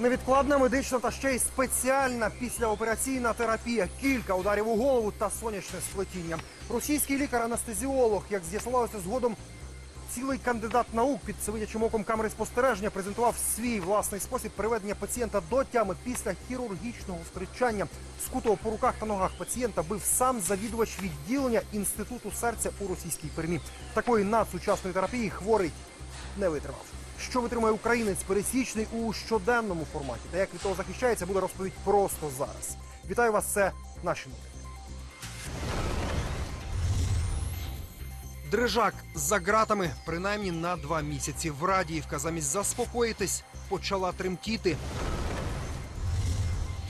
Невідкладна медична та ще й спеціальна післяопераційна терапія, кілька ударів у голову та сонячне сплетіння. Російський лікар-анестезіолог, як з'ясувалося згодом, цілий кандидат наук під сивидячим оком камери спостереження презентував свій власний спосіб приведення пацієнта до тями після хірургічного втручання. Скутого по руках та ногах пацієнта бив сам завідувач відділення інституту серця у російській пермі. Такої надсучасної терапії хворий не витримав. Що витримає українець пересічний у щоденному форматі та як від того захищається, буде розповідь просто зараз. Вітаю вас! Це наші новини. Дрижак за ґратами принаймні на два місяці. В Радіївка замість заспокоїтись почала тремтіти.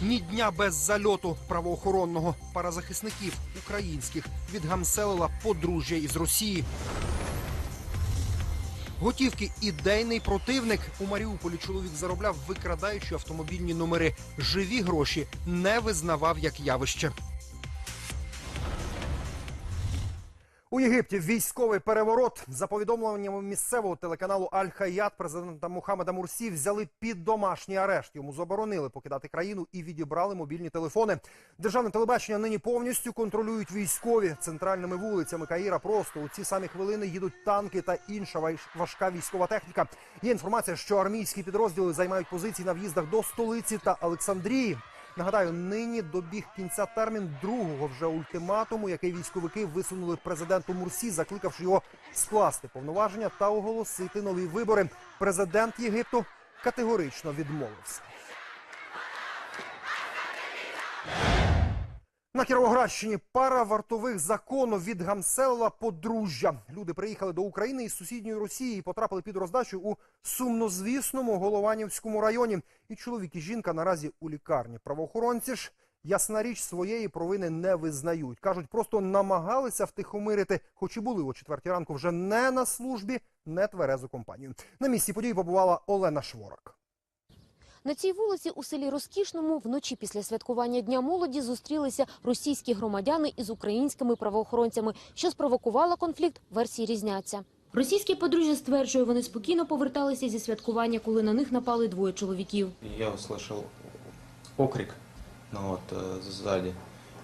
Ні дня без зальоту правоохоронного паразахисників українських відгамселила подружжя із Росії. Готівки ідейний противник у Маріуполі чоловік заробляв, викрадаючи автомобільні номери. Живі гроші не визнавав як явище. У Єгипті військовий переворот за повідомленнями місцевого телеканалу Аль-Хаят президента Мухаммеда Мурсі взяли під домашній арешт. Йому заборонили покидати країну і відібрали мобільні телефони. Державне телебачення нині повністю контролюють військові центральними вулицями Каїра. Просто у ці самі хвилини їдуть танки та інша важка військова техніка. Є інформація, що армійські підрозділи займають позиції на в'їздах до столиці та Олександрії. Нагадаю, нині добіг кінця термін другого вже ультиматуму, який військовики висунули президенту Мурсі, закликавши його скласти повноваження та оголосити нові вибори. Президент Єгипту категорично відмовився. На Кіровоградщині пара вартових закону від відгамселила подружжя. Люди приїхали до України із сусідньої Росії і потрапили під роздачу у сумнозвісному Голованівському районі. І чоловік і жінка наразі у лікарні. Правоохоронці ж ясна річ своєї провини не визнають. кажуть, просто намагалися втихомирити, хоч і були о четвертій ранку вже не на службі, не тверезу компанію. На місці події побувала Олена Шворак. На цій вулиці у селі Розкішному вночі після святкування Дня молоді зустрілися російські громадяни із українськими правоохоронцями, що спровокувало конфлікт. Версії різняться. Російське подружжя стверджує, вони спокійно поверталися зі святкування, коли на них напали двоє чоловіків. Я услышал окрик, ну вот э, сзади.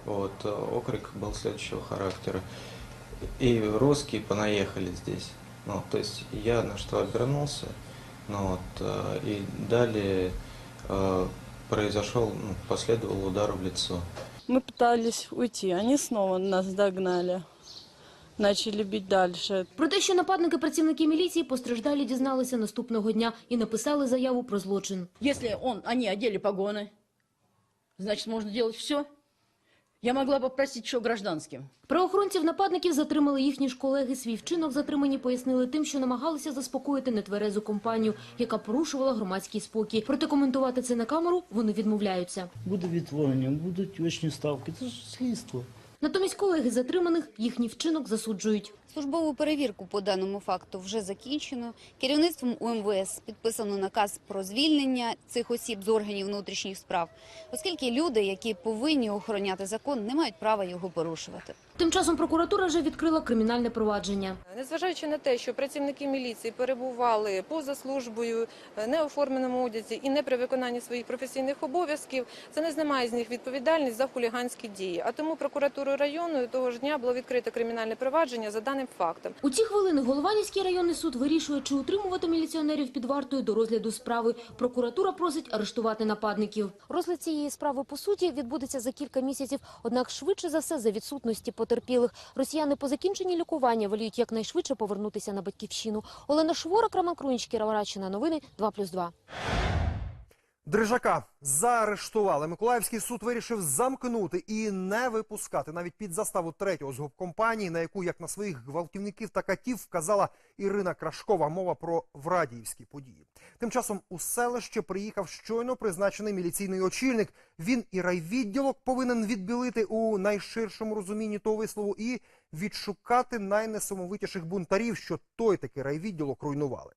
Вот э, окрик был следующего характера. И русские понаехали здесь. Ну, то есть я на что обернулся, ну вот, э, и далее э, произошел, ну, последовал удар в лицо. Мы пытались уйти, они снова нас догнали. Начали бить дальше. Про те, що нападники працівники міліції постраждалі дізналися наступного дня і написали заяву про злочин. Если он, они одели погоны, значит, можно делать все. Я могла попросити, що гражданським. гражданским. Правоохоронців нападників затримали їхні ж колеги. Свій вчинок затримані пояснили тим, що намагалися заспокоїти нетверезу компанію, яка порушувала громадський спокій. Проте коментувати це на камеру вони відмовляються. Буде відтворення, будуть очні ставки. Це ж слідство. Натомість колеги затриманих їхній вчинок засуджують. Службову перевірку по даному факту вже закінчено. Керівництвом УМВС підписано наказ про звільнення цих осіб з органів внутрішніх справ, оскільки люди, які повинні охороняти закон, не мають права його порушувати. Тим часом прокуратура вже відкрила кримінальне провадження. Незважаючи на те, що працівники міліції перебували поза службою, е, не у форменому одязі і не при виконанні своїх професійних обов'язків, це не знімає з них відповідальність за хуліганські дії. А тому прокуратурою району того ж дня було відкрито кримінальне провадження за даним фактом. У ці хвилини Голованівський районний суд вирішує, чи утримувати міліціонерів під вартою до розгляду справи. Прокуратура просить арештувати нападників. Розгляд цієї справи по суті відбудеться за кілька місяців. Однак швидше за все за відсутності потерпілих. Росіяни по закінченні лікування воліють якнайшвидше повернутися на батьківщину. Олена Шворак, Роман Крунич, Кіровоградщина. Новини 2+,2. Дрижака заарештували. Миколаївський суд вирішив замкнути і не випускати навіть під заставу третього з компанії, на яку як на своїх гвалтівників та катів вказала Ірина Крашкова. Мова про врадіївські події. Тим часом у селище приїхав щойно призначений міліційний очільник. Він і райвідділок повинен відбілити у найширшому розумінні того вислову і відшукати найнесамовитіших бунтарів, що той таки райвідділок руйнували.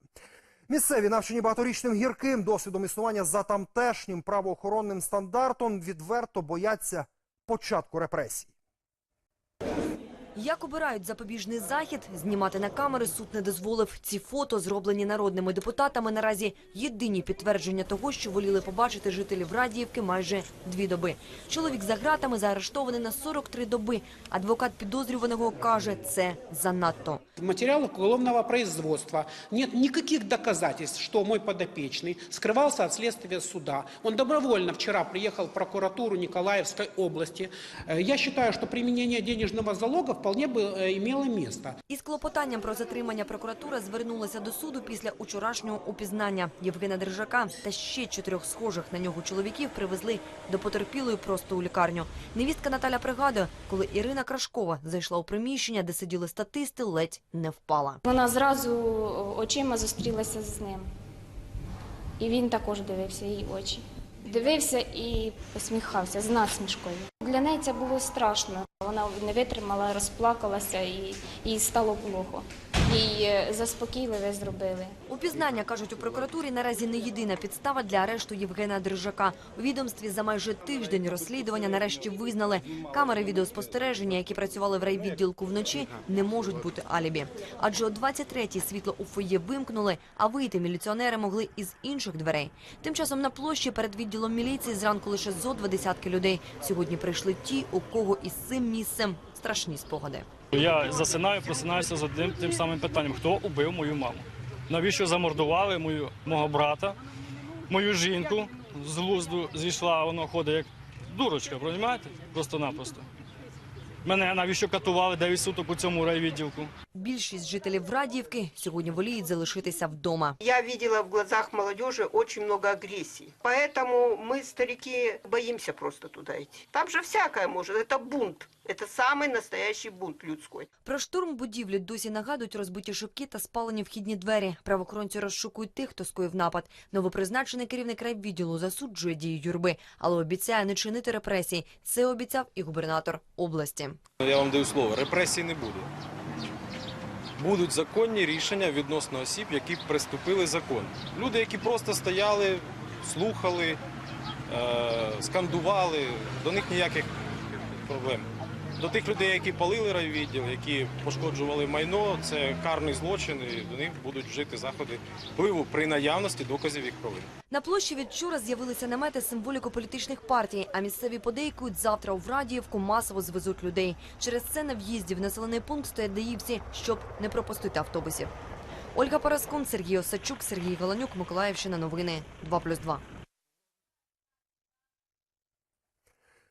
Місцеві, навчені багаторічним гірким досвідом існування за тамтешнім правоохоронним стандартом, відверто бояться початку репресій. Як обирають запобіжний захід, знімати на камери суд не дозволив. Ці фото, зроблені народними депутатами, наразі єдині підтвердження того, що воліли побачити жителів Радіївки майже дві доби. Чоловік за ґратами заарештований на 43 доби. Адвокат підозрюваного каже, це занадто. В материалах уголовного производства нет никаких доказательств, что мой подопечный скрывался от следствия суда. Он добровольно вчера приехал в прокуратуру Николаевской области. Э, Я считаю, что применение денежного залога вполне бы э, имело место. Із клопотанням про затримання прокуратура звернулася до суду після учорашнього упізнання. Євгена Держака та ще чотирьох схожих на нього чоловіків привезли до потерпілої просто у лікарню. Невістка Наталя пригадує, коли Ірина Крашкова зайшла у приміщення, де сиділи статисти, ледь не впала. Вона зразу очима зустрілася з ним. І він також дивився їй очі. Дивився і посміхався з насмішкою. Для неї це було страшно. Вона не витримала, розплакалася і їй стало плохо. Їй е, заспокійливе зробили. Упізнання, кажуть у прокуратурі, наразі не єдина підстава для арешту Євгена Держака. У відомстві за майже тиждень розслідування нарешті визнали, камери відеоспостереження, які працювали в райвідділку вночі, не можуть бути алібі. Адже о 23-й світло у фоє вимкнули, а вийти міліціонери могли із інших дверей. Тим часом на площі перед відділом міліції зранку лише зо два десятки людей. Сьогодні прийшли ті, у кого із цим місцем страшні спогади. Я засинаю, просинаюся з одним тим самим питанням: хто убив мою маму? Навіщо замордували мою мого брата, мою жінку з глузду зійшла, воно ходить як дурочка, розумієте? Просто-напросто. Мене навіщо катували 9 суток у цьому райвідділку? Більшість жителів Радіївки сьогодні воліють залишитися вдома. Я видела в глазах молодежи очень много агрессии. Поэтому мы, старики, боимся просто туда идти. Там же всякое может. Это бунт. Это самый настоящий бунт людской. Про штурм будівлі досі нагадують розбиті шибки та спалені вхідні двері. Правоохоронці розшукують тих, хто скоїв напад. Новопризначений керівник райвідділу засуджує дії юрби, але обіцяє не чинити репресій. Це обіцяв і губернатор області. Я вам даю слово, репресій не буде. Будуть законні рішення відносно осіб, які приступили закон. Люди, які просто стояли, слухали, е- скандували, до них ніяких проблем. До тих людей, які палили райвідділ, які пошкоджували майно, це карний злочин, і до них будуть вжити заходи впливу при наявності доказів їх провини. На площі від вчора з'явилися намети з політичних партій, а місцеві подейкують завтра у Радіївку масово звезуть людей. Через це на в'їзді в населений пункт стоять даївці, щоб не пропустити автобусів. Ольга Параскун, Сергій Осадчук, Сергій Голанюк, Миколаївщина. Новини 2+,2.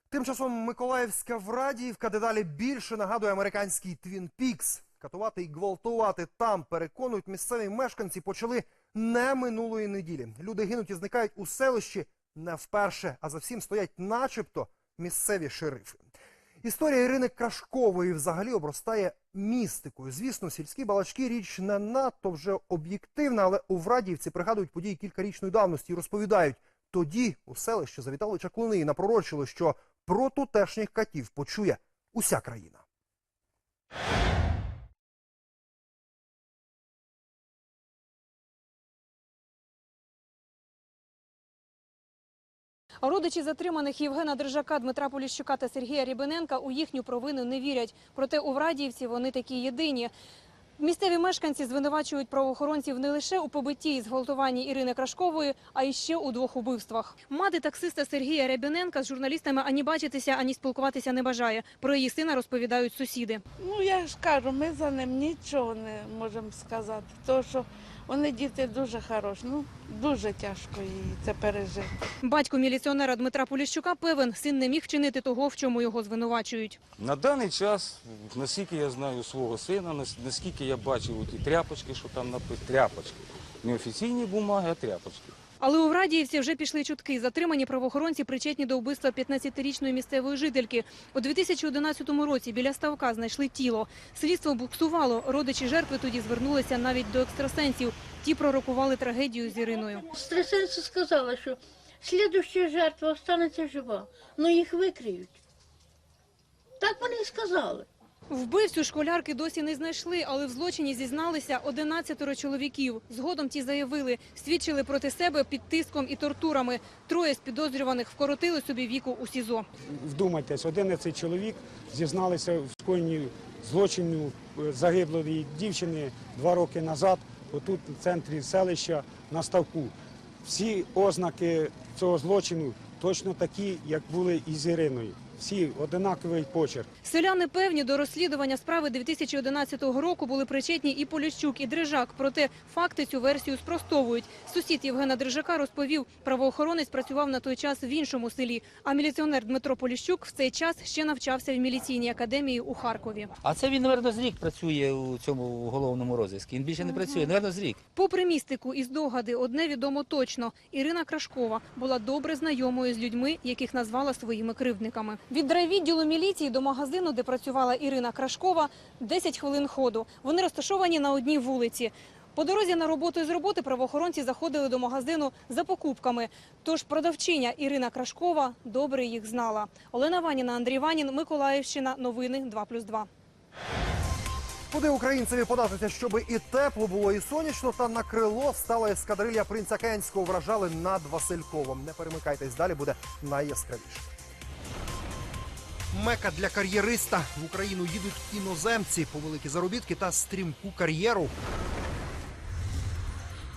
Тим часом Миколаївська Врадіївка дедалі більше нагадує американський Твін Пікс. Катувати і гвалтувати там, переконують місцеві мешканці, почали не минулої неділі. Люди гинуть і зникають у селищі не вперше, а за всім стоять начебто місцеві шерифи. Історія Ірини Крашкової взагалі обростає містикою. Звісно, сільські балачки річ не надто вже об'єктивна, але у Врадіївці пригадують події кількарічної давності і розповідають, тоді у селище завітали чаклуни і напророчили, що про тутешніх катів почує уся країна. Родичі затриманих Євгена Держака, Дмитра Поліщука та Сергія Рібененка у їхню провину не вірять. Проте у Врадіївці вони такі єдині. Місцеві мешканці звинувачують правоохоронців не лише у побитті і зґвалтуванні Ірини Крашкової, а й ще у двох убивствах. Мати таксиста Сергія Рябіненка з журналістами ані бачитися, ані спілкуватися не бажає. Про її сина розповідають сусіди. Ну я ж кажу, ми за ним нічого не можемо сказати. Тому що вони діти дуже хороші. Ну дуже тяжко їй це пережити. Батько міліціонера Дмитра Поліщука певен, син не міг чинити того, в чому його звинувачують. На даний час, наскільки я знаю свого сина, наскільки я бачив ті тряпочки, що там написано, тряпочки. Не офіційні бумаги, а тряпочки. Але у Врадіївці вже пішли чутки. Затримані правоохоронці причетні до вбивства 15-річної місцевої жительки. У 2011 році біля ставка знайшли тіло. Слідство буксувало. Родичі жертви тоді звернулися навіть до екстрасенсів. Ті пророкували трагедію з Іриною. Стресенці сказала, що слідуща жертва останеться жива, але їх викриють. Так вони і сказали. Вбивцю школярки досі не знайшли, але в злочині зізналися 11 чоловіків. Згодом ті заявили, свідчили проти себе під тиском і тортурами. Троє з підозрюваних вкоротили собі віку у СІЗО. Вдумайтесь, 11 чоловік зізналися в скоєнні злочину е, загиблої дівчини два роки назад, отут в центрі селища на ставку. Всі ознаки цього злочину точно такі, як були і з Іриною. Всі одинаковий почерк. Селяни певні, до розслідування справи 2011 року були причетні і Поліщук, і Дрижак. Проте факти цю версію спростовують. Сусід Євгена Дрижака розповів, правоохоронець працював на той час в іншому селі. А міліціонер Дмитро Поліщук в цей час ще навчався в міліційній академії у Харкові. А це він, напевно, з рік працює у цьому головному розіску. Він більше не працює, напевно, з рік. Попри містику і здогади, одне відомо точно. Ірина Крашкова була добре знайомою з людьми, яких назвала своїми кривдниками. Від райвідділу міліції до магазину, де працювала Ірина Крашкова, 10 хвилин ходу. Вони розташовані на одній вулиці. По дорозі на роботу з роботи правоохоронці заходили до магазину за покупками. Тож продавчиня Ірина Крашкова добре їх знала. Олена Ваніна, Андрій Ванін, Миколаївщина. Новини 2+,2. Куди українцеві податися, щоб і тепло було, і сонячно, та на крило стала ескадрилья принца Кенського. Вражали над Васильковом. Не перемикайтесь, далі буде найяскравіше. Мека для кар'єриста. В Україну їдуть іноземці по великі заробітки та стрімку кар'єру.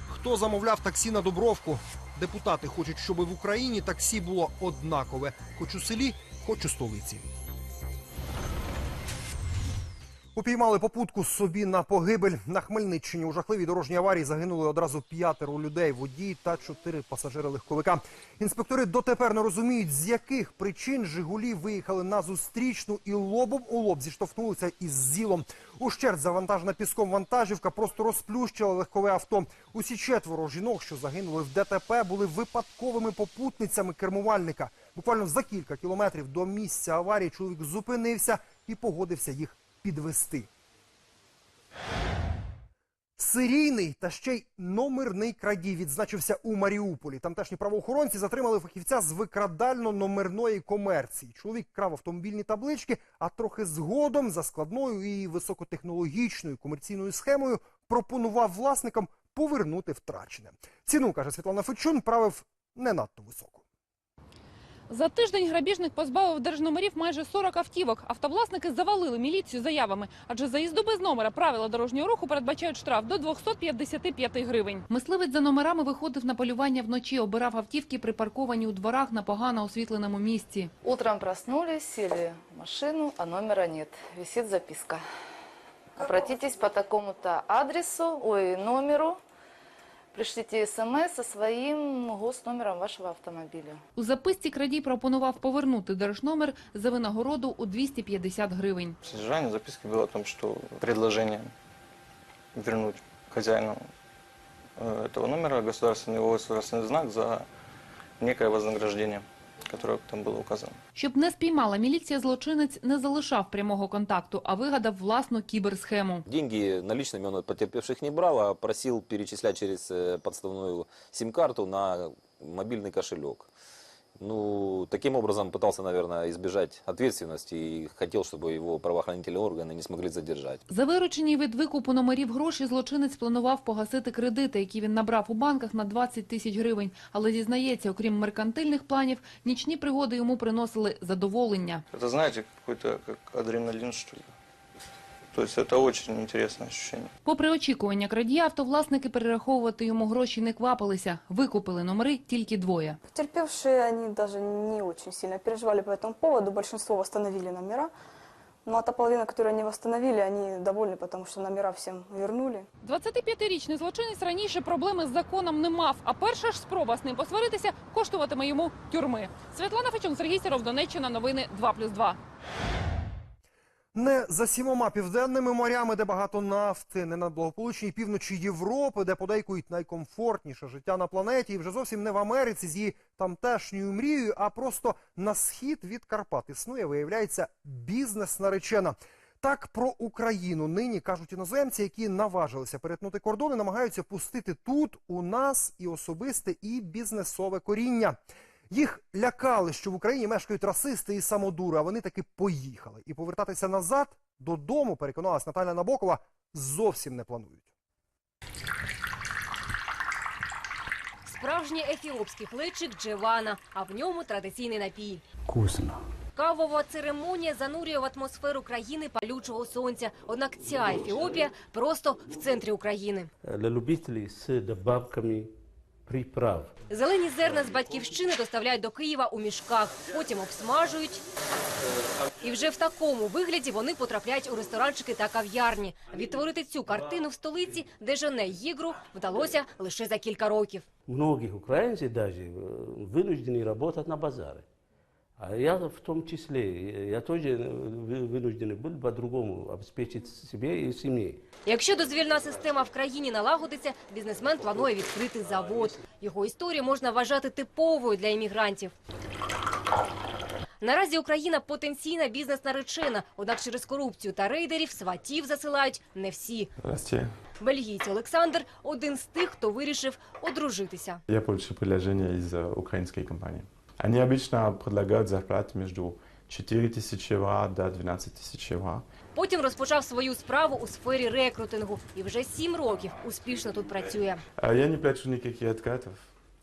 Хто замовляв таксі на Дубровку? Депутати хочуть, щоб в Україні таксі було однакове. Хоч у селі, хоч у столиці. Упіймали попутку собі на погибель на Хмельниччині. У жахливій дорожній аварії загинули одразу п'ятеро людей, водій та чотири пасажири легковика. Інспектори дотепер не розуміють, з яких причин Жигулі виїхали на зустрічну і лобом у лоб зіштовхнулися із зілом. Ущерть завантажена піском вантажівка просто розплющила легкове авто. Усі четверо жінок, що загинули в ДТП, були випадковими попутницями кермувальника. Буквально за кілька кілометрів до місця аварії чоловік зупинився і погодився їх підвести. Серійний та ще й номерний крадій відзначився у Маріуполі. Тамтешні правоохоронці затримали фахівця з викрадально-номерної комерції. Чоловік крав автомобільні таблички, а трохи згодом за складною і високотехнологічною комерційною схемою пропонував власникам повернути втрачене. Ціну, каже Світлана Фечун, правив не надто високу. За тиждень грабіжник позбавив держномерів майже 40 автівок. Автовласники завалили міліцію заявами, адже за їзду без номера правила дорожнього руху передбачають штраф до 255 гривень. Мисливець за номерами виходив на полювання вночі, обирав автівки, припарковані у дворах на погано освітленому місці. Утром проснулись, сели в машину, а номера нет. Висит записка. Обратитесь по такому-то адресу, ой, номеру. Пришлите смс со своим госномером вашего автомобиля. У записці крадій пропонував повернути держномер за винагороду у 250 гривень. Содержание записки было о том, что предложение вернуть хозяину э, этого номера государственный его государственный знак за некое вознаграждение, которое там было указано. Щоб не спіймала міліція, злочинець не залишав прямого контакту, а вигадав власну кіберсхему. Деньги наличными он от потерпевших не брал, а просил перечислять через э, подставную сим-карту на мобильный кошелек. Ну, таким образом пытался, наверное, избежать ответственности и хотел, чтобы его правоохранительные органы не смогли задержать. За виручені від викупу номерів гроші злочинець планував погасити кредити, які він набрав у банках на 20 тисяч гривень. Але зізнається, окрім меркантильних планів, нічні пригоди йому приносили задоволення. Это, знаете, какой-то как адреналин, что ли. То есть это очень интересное ощущение. Попри очікування крадія, автовласники перераховувати йому гроші не квапилися. Викупили номери тільки двоє. Потерпевшие, они даже не очень сильно переживали по этому поводу. Большинство восстановили номера. Ну а та половина, которую они восстановили, они довольны, потому что номера всем вернули. 25-річний злочинець раніше проблеми з законом не мав, а перша ж спроба з ним посваритися коштуватиме йому тюрми. Світлана Фечун, Сергій Сіров, Донеччина, новини 2+,2. Не за сімома південними морями, де багато нафти, не на благополучній півночі Європи, де подейкують найкомфортніше життя на планеті, і вже зовсім не в Америці з її тамтешньою мрією, а просто на схід від Карпат існує, виявляється, бізнес наречена. Так про Україну нині кажуть іноземці, які наважилися перетнути кордони, намагаються пустити тут у нас і особисте, і бізнесове коріння. Їх лякали, що в Україні мешкають расисти і самодури, а вони таки поїхали. І повертатися назад додому, переконалась Наталя Набокова, зовсім не планують. Справжній ефіопський кличик Джевана, а в ньому традиційний напій. Вкусно. Кавова церемонія занурює в атмосферу країни палючого сонця. Однак ця Ефіопія просто в центрі України. Для любителей з добавками приправ. Зелені зерна з батьківщини доставляють до Києва у мішках, потім обсмажують. І вже в такому вигляді вони потрапляють у ресторанчики та кав'ярні. Відтворити цю картину в столиці, де жене їгру, вдалося лише за кілька років. Многих украинцев даже э, вынуждены работать на базаре. А я в том числе, я тоже э, вы- вынужден был по-другому обеспечить себе и семье. Якщо дозвільна система в країні налагодиться, бізнесмен планує відкрити завод. Його історію можна вважати типовою для іммігрантів. Наразі Україна потенційна бізнес-наречена, однак через корупцію та рейдерів сватів засилають не всі. Здрасте. Бельгійць Олександр – один з тих, хто вирішив одружитися. Я получил предложение из э, украинской компании. Они обычно предлагают зарплату между 4 тысячи евро до 12 тысяч евро. Потім розпочав свою справу у сфері рекрутингу і вже сім років успішно тут працює. А Я не плачу никаких откатов.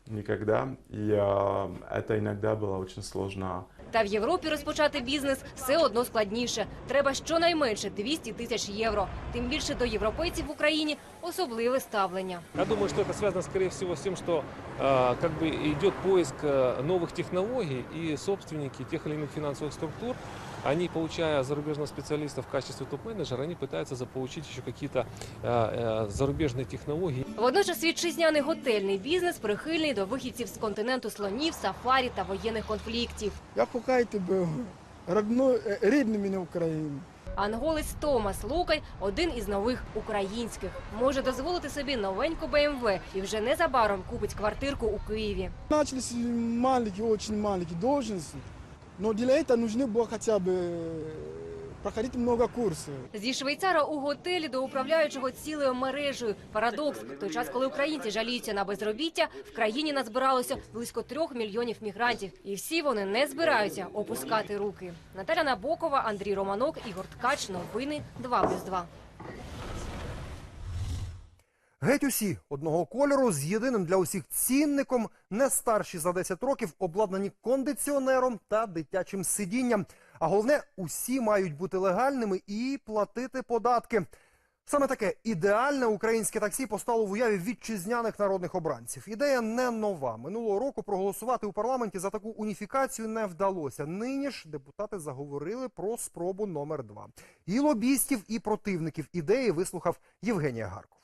Никогда. И э, это иногда было очень сложно. Та в Європі розпочати бізнес все одно складніше. Треба щонайменше 200 тисяч євро. Тим більше до європейців в Україні особливе ставлення. Я думаю, что это связано, скорее всего, с тем, что э, как бы идет поиск э, новых технологий, и собственники тех или иных финансовых структур, они, получая зарубежных специалистов в качестве топ-менеджера, они пытаются заполучить еще какие-то э, э, зарубежные технологии. Водночас вітчизняний готельний бізнес прихильний до вихідців з континенту слонів, сафарі та воєнних конфліктів. Я поки тебе родной, е, рідними не Україні. Анголець Томас Лукай – один із нових українських. Може дозволити собі новеньку БМВ і вже незабаром купить квартирку у Києві. Начались маленькие, очень маленькие должности, но для этого нужны было хотя бы э, проходить много курсов. Зі Швейцара у готелі до управляючого цілою мережею. Парадокс. В той час, коли українці жаліються на безробіття, в країні назбиралося близько трьох мільйонів мігрантів. І всі вони не збираються опускати руки. Наталя Набокова, Андрій Романок, Ігор Ткач. Новини 2+,2. Геть усі одного кольору з єдиним для усіх цінником, не старші за 10 років, обладнані кондиціонером та дитячим сидінням. А головне, усі мають бути легальними і платити податки. Саме таке ідеальне українське таксі постало в уяві вітчизняних народних обранців. Ідея не нова. Минулого року проголосувати у парламенті за таку уніфікацію не вдалося. Нині ж депутати заговорили про спробу номер два. І лобістів, і противників ідеї вислухав Євгенія Гарков.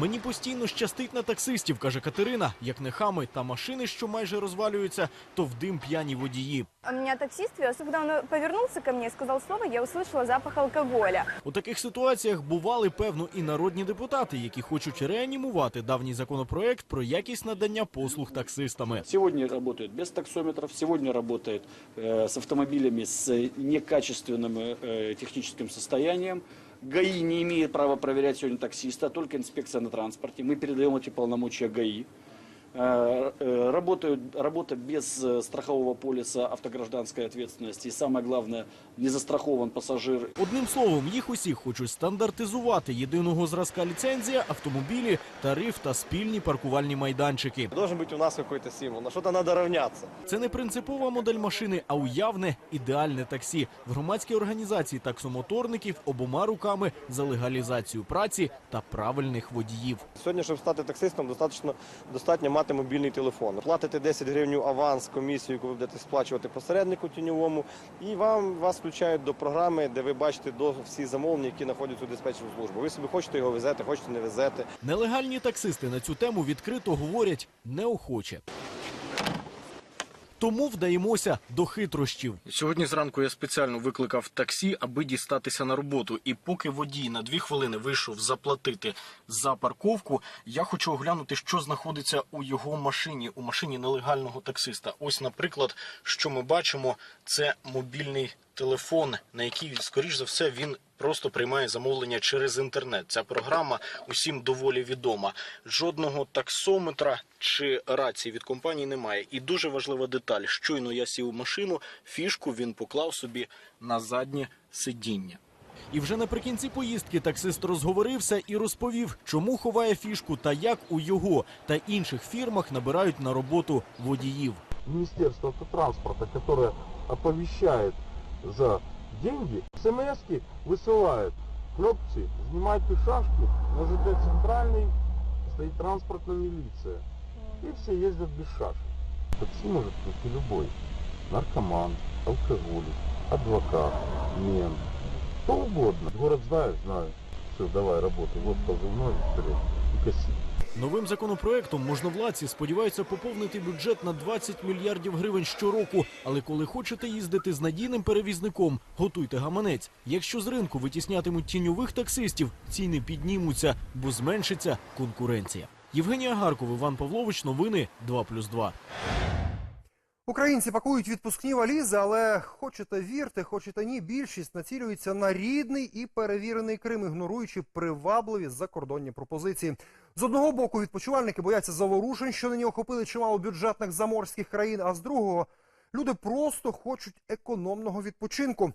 Мені постійно щастить на таксистів, каже Катерина. Як не хами та машини, що майже розвалюються, то в дим п'яні водії. А меня таксист вез, и когда он повернулся ко мне и сказал слово, я услышала запах алкоголя. У таких ситуаціях бували певно і народні депутати, які хочуть реанімувати давній законопроект про якість надання послуг таксистами. Сегодня работают без таксометров, сегодня работают э, с автомобилями с некачественным э, техническим состоянием. ГАИ не имеет права проверять сегодня таксиста, только инспекция на транспорте. Мы передаем эти полномочия ГАИ. Э, э, Работают, работа без э, страхового полиса автогражданской ответственности. И самое главное, не застрахован пассажир. Одним словом, їх усіх хочуть стандартизувати єдиного зразка ліцензія, автомобілі, тариф та спільні паркувальні майданчики. Должен быть у нас какой-то символ. На что-то надо равняться. Це не принципова модель машини, а уявне ідеальне таксі. В громадській організації таксомоторників обома руками за легалізацію праці та правильних водіїв. Сьогодні, щоб стати таксистом, достатньо, достатньо мати мобільний телефон. Платите 10 гривень аванс, комісію, яку ви будете сплачувати посереднику тіньовому, і вам вас включають до програми, де ви бачите до всі замовлення, які знаходяться у диспетчеру службу. Ви собі хочете його везете, хочете не везете. Нелегальні таксисти на цю тему відкрито говорять неохоче. Тому вдаємося до хитрощів. Сьогодні зранку я спеціально викликав таксі, аби дістатися на роботу. І поки водій на дві хвилини вийшов заплатити за парковку, я хочу оглянути, що знаходиться у його машині, у машині нелегального таксиста. Ось, наприклад, що ми бачимо, це мобільний телефон, на який, скоріш за все, він просто приймає замовлення через інтернет. Ця програма усім доволі відома. Жодного таксометра чи рації від компанії немає. І дуже важлива деталь: щойно я сів у машину, фішку він поклав собі на заднє сидіння. І вже наприкінці поїздки таксист розговорився і розповів, чому ховає фішку та як у його та інших фірмах набирають на роботу водіїв. Министерство автотранспорта, которое оповещает за деньги, смс высылает. Хлопцы, снимайте шашки, на ЖД центральный стоит транспортная милиция. И все ездят без шашек. Такси может прийти любой. Наркоман, алкоголик, адвокат, мент. Кто угодно. Город знает, знает. Все, давай, работай. Вот позывной, вперед. И коси. Новим законопроектом можновладці сподіваються поповнити бюджет на 20 мільярдів гривень щороку. Але коли хочете їздити з надійним перевізником, готуйте гаманець. Якщо з ринку витіснятимуть тіньових таксистів, ціни піднімуться, бо зменшиться конкуренція. Євгенія Гарков, Іван Павлович, новини 2+,2. Українці пакують відпускні валізи, але хочете вірте, хочете ні, більшість націлюється на рідний і перевірений Крим, ігноруючи привабливі закордонні пропозиції. З одного боку, відпочивальники бояться заворушень, що нині охопили чимало бюджетних заморських країн. А з другого люди просто хочуть економного відпочинку.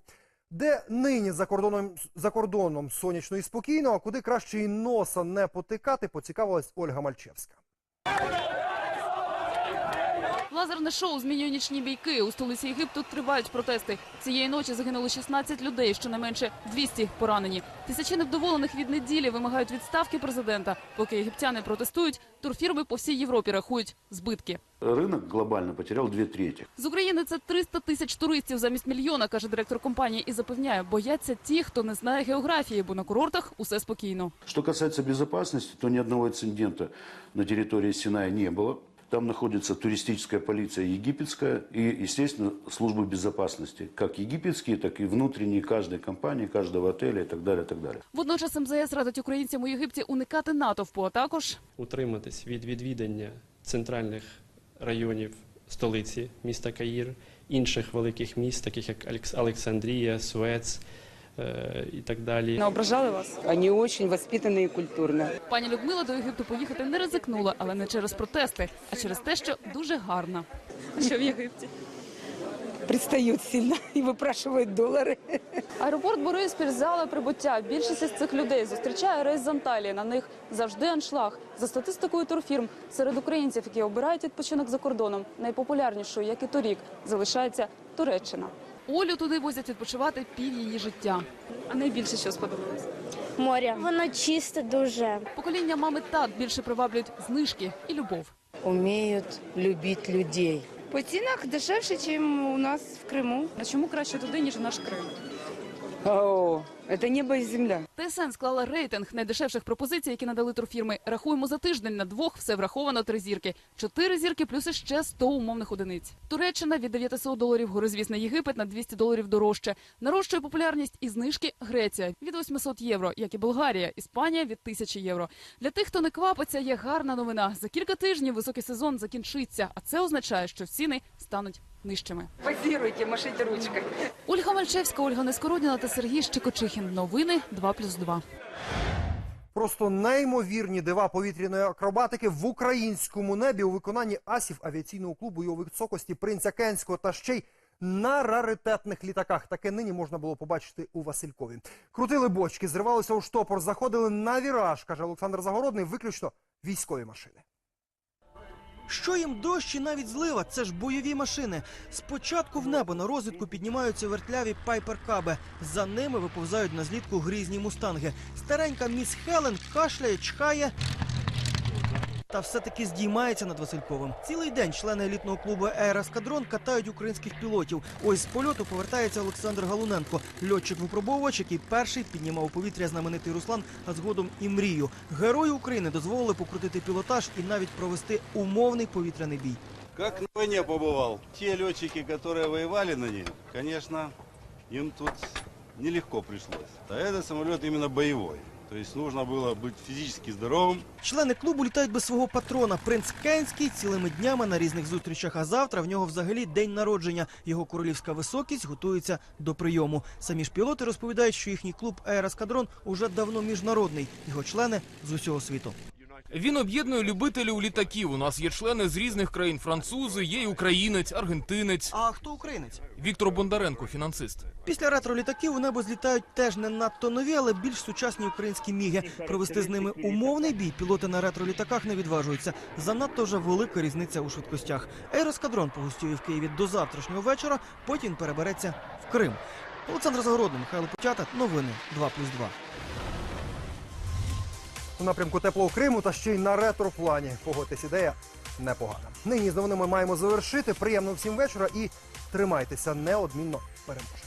Де нині за кордоном за кордоном сонячно і спокійно, а куди краще і носа не потикати, поцікавилась Ольга Мальчевська. Лазерне шоу змінює нічні бійки. У столиці Єгипту тривають протести. Цієї ночі загинуло 16 людей, щонайменше 200 поранені. Тисячі невдоволених від неділі вимагають відставки президента. Поки єгиптяни протестують, турфірми по всій Європі рахують збитки. Рынок глобально потерял две трети. З України це 300 тисяч туристів замість мільйона, каже директор компанії, і запевняє, бояться ті, хто не знає географії, бо на курортах усе спокійно. Что касается безопасности, то ни одного инцидента на территории Синая не было. Там находится туристическая полиция египетская и, естественно, службы безопасности, как египетские, так и внутренние каждой компании, каждого отеля и так далее, так далее. Водночас МЗС радить українцям у Єгипті уникати натовпу, а також утриматись від відвідання центральних районів столиці міста Каїр, інших великих міст, таких як Олександрія, Суец і так далі. ображали вас? Они очень воспитанные и культурные. пані Людмила до Єгипту поїхати не ризикнула, але не через протести, а через те, що дуже гарна. Що в Єгипті? Пристают сильно и выпрашивают доллары. Аеропорт Бориспіль зала прибуття. Більшість із цих людей зустрічає рейс з Анталії. На них завжди аншлаг. За статистикою турфірм серед українців, які обирають відпочинок за кордоном, найпопулярнішою, як і торік, залишається Туреччина. Олю туди возять відпочивати пів її життя. А найбільше що сподобалось? Моря. Воно чисте дуже. Покоління мами тат більше приваблюють знижки і любов. Уміють любити людей. По цінах дешевше, ніж у нас в Криму. А чому краще туди, ніж наш Крим? О, это небо и земля. ТСН склала рейтинг найдешевших пропозицій, які надали турфірми. Рахуємо за тиждень на двох, все враховано три зірки. Чотири зірки плюс іще 100 умовних одиниць. Туреччина від 900 доларів, горизвісна Єгипет на 200 доларів дорожче. Нарощує популярність і знижки Греція від 800 євро, як і Болгарія, Іспанія від 1000 євро. Для тих, хто не квапиться, є гарна новина. За кілька тижнів високий сезон закінчиться, а це означає, що ціни стануть нижчими. Позируйте, машите ручкой. Ольга Мальчевська, Ольга Нескородіна та Сергій Щекочихін. Новини 2+,2. Просто неймовірні дива повітряної акробатики в українському небі у виконанні асів авіаційного клубу його високості принця Кенського та ще й на раритетних літаках. Таке нині можна було побачити у Василькові. Крутили бочки, зривалися у штопор, заходили на віраж, каже Олександр Загородний, виключно військові машини. Що їм дощ і навіть злива? Це ж бойові машини. Спочатку в небо на розвідку піднімаються вертляві пайперкаби. За ними виповзають на злітку грізні мустанги. Старенька міс Хелен кашляє, чхає Та все-таки здіймається над Васильковим. Цілий день члени елітного клубу «Аероскадрон» катають українських пілотів. Ось з польоту повертається Олександр Галуненко, льотчик-випробовувач, який перший піднімав у повітря знаменитий Руслан, а згодом і мрію. Герої України дозволили покрутити пілотаж і навіть провести умовний повітряний бій. Как на войне побывал. Те летчики, которые воевали на ней, конечно, им тут нелегко пришлось. А этот самолет именно боевой. То есть нужно было быть физически здоровым. Члени клубу літають без свого патрона. Принц Кенський цілими днями на різних зустрічах. А завтра в нього взагалі день народження. Його королівська високість готується до прийому. Самі ж пілоти розповідають, що їхній клуб Аероскадрон уже давно міжнародний. Його члени з усього світу. Він об'єднує любителів літаків. У нас є члени з різних країн: французи, є й українець, аргентинець. А хто українець? Віктор Бондаренко, фінансист. Після ретро-літаків у небо злітають теж не надто нові, але більш сучасні українські міги. Провести з ними умовний бій пілоти на ретро-літаках не відважуються. Занадто вже велика різниця у швидкостях. Аероскадрон погостює в Києві до завтрашнього вечора, потім перебереться в Крим. Олександр Загородний, Михайло Почата. Новини 2+,2. У напрямку теплого Криму та ще й на ретроплані. Погодьтесь, ідея непогана. Нині з новинами маємо завершити. Приємного всім вечора і тримайтеся неодмінно переможе.